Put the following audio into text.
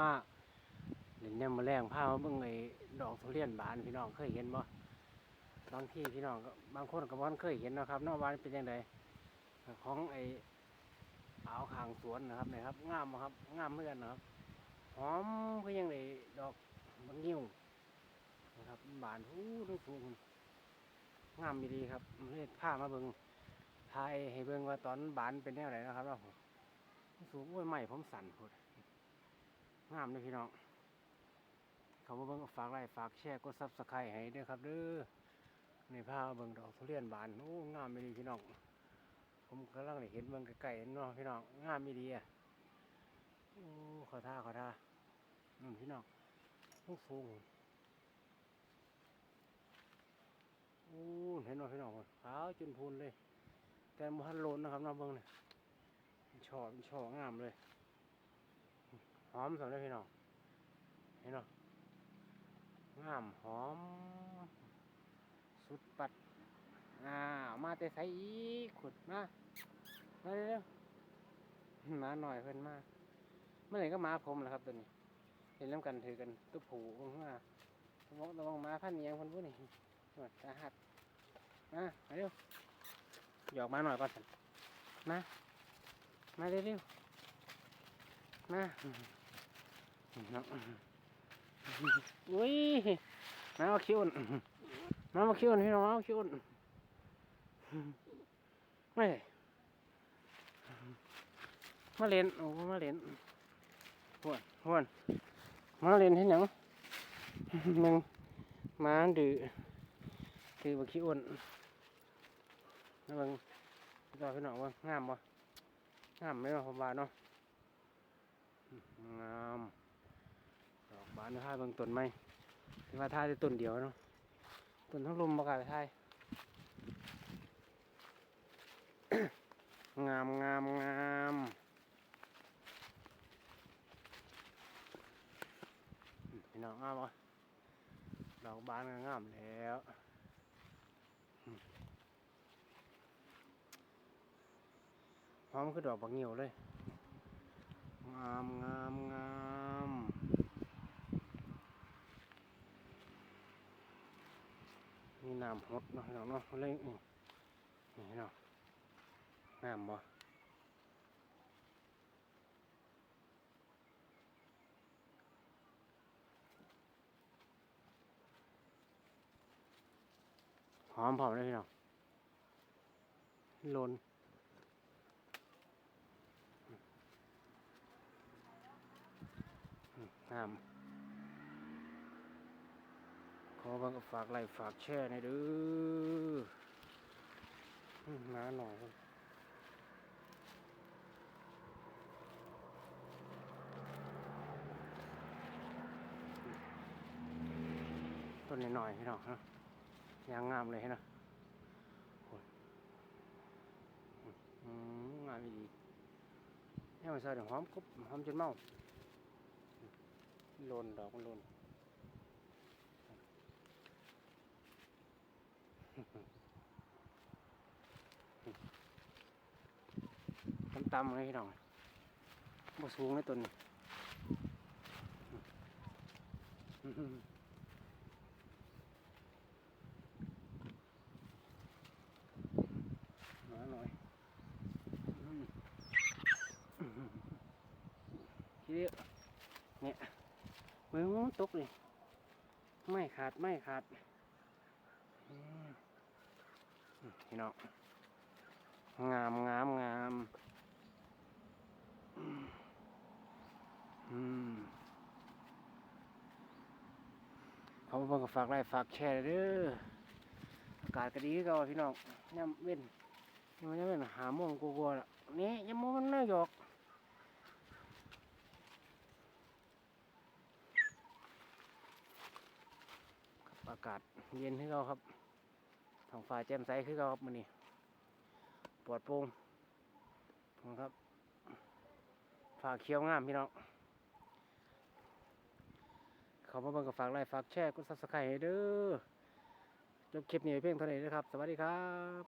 มาเล่นเนี่ยมมาแรงพามาเบิ่งไอ้ดอกทุเรียนบานพี่น้องเคยเห็นบ่บางที่พี่น้องก็บางคนก็บ่ทันเคยเห็นนะครับนอกบ้านเป็นยังไงของไอ้อาวขางสวนนะครับนี่ครับงามครับงามเหมือนกันนะครับหอมก็ยังได้ดอกบางนิ้วนะครับบานหูดูสูงงามดีครับเลยพามาเบิ่งถ่ายให้เบิ่งว่าตอนบานเป็นแนวไหนนะครับว่าสูงอ้ยใหม่ผมสั่นพุด งามเลยพี่น้องเขาเบิ่งฝากไลค์ฝากแชร์กดซับสไครต์ให้ด้วยครับเด้อในภาพเบิ่งดอกทุเรียนบานโอ้งามไม่ดีพี่น้องผมกำลังเห็นเบิ่งไกลๆเนาะพี่น้องงามไม่ดีอะโอ้ขอท่าขอท่าอืมพี่น้องสูงสูงโอ้เห็นว่าพี่น้องขาวจนพูนเลย แต่มันโลนนะครับน้องเบิ่งเนี่ยช่อช่องามเลย อมสำหรับพี่น้องเห็นเนาะงามหอม สุดปัดอ่าเอามาแต่ใส่อีกขุดมามาเร็วๆมาหน่อยเพิ่นมาเมื่อไหร่ก็มาผมแหละครับตัวนี้เห็นแล้วกันถือกันตุ๊บผูลงมาระวังระวังมาพันเนียงคนผู้นี่หนวดสาหัสมามาเร็วหยอกมาหน่อยก่อนสันมามาเร็วๆมา เนาะอุ้ยน้ำมาคิ้วนน้ำมาคิ้วนพี่น้องน้ำมาคิ้วนไม่มาเล่นโอ้มาเล่นหวนหวนมาเล่นที่หนังมึงมาดื้อดื้อมาคิ้วนนะมึงพี่น้องพี่น้องว่างามบ่งามไหมวะผมว่าเนาะงาม ดอกบานท่ายเบางต้นไหมที่ว่าท่ายได้ต้นเดียวเนาะต้นทั้งลมบกล้าไท่ายงามงามงามพี่น้องงามวะดอกบานก็งามแล้วหอมคือดอกบักเหี่ยวเลย งามงามงาม มีน้ำหดเนาะพี่น้อเนาะเลยนี่นี่เนาะงามบ่หอมพอมเลยพี่น้องโลนงามข อบังฝากไลค์ฝากแชร์ในอยเด้อมาหน่อยพุ่นต้นน้อยๆพี่น้องนะยางงามเลยเนะอืมงามดีเนี่ยมันใส่เดี๋ยวหอมกรุบหอมจนเมาโลนดอกมันลน ต่ำๆเลยพี่น้องบ่สูงเลยต้นนี้มาหน่อยทีเดียวเนี่ยมือมันตกเลยไม่ขาดไม่ขาดพี่น้องงามงามงาม เขาเพิ่งก็ฝากไลค์ฝากแชร์เด้ออากาศก็ดีคือเก็พี่น้องย่ำเว้นนี่มันจะเป็นหาโมงกลัวๆล่ะนี่ยามโมงมันน่าหยอกอากาศเย็นขึ้นเราครับท้องฟ้าแจ่มใสขึ้นเราครับมันนี้ปลอดโปร่งครับ ฝากเคี้ยวงามพี่น้องเขามาเบิ่งกับฝากไลค์ฝากแชร์กดซับสไครต์ให้เด้อจบคลิปนี้ไว้เพียงเท่านี้นะครับ สวัสดีครับ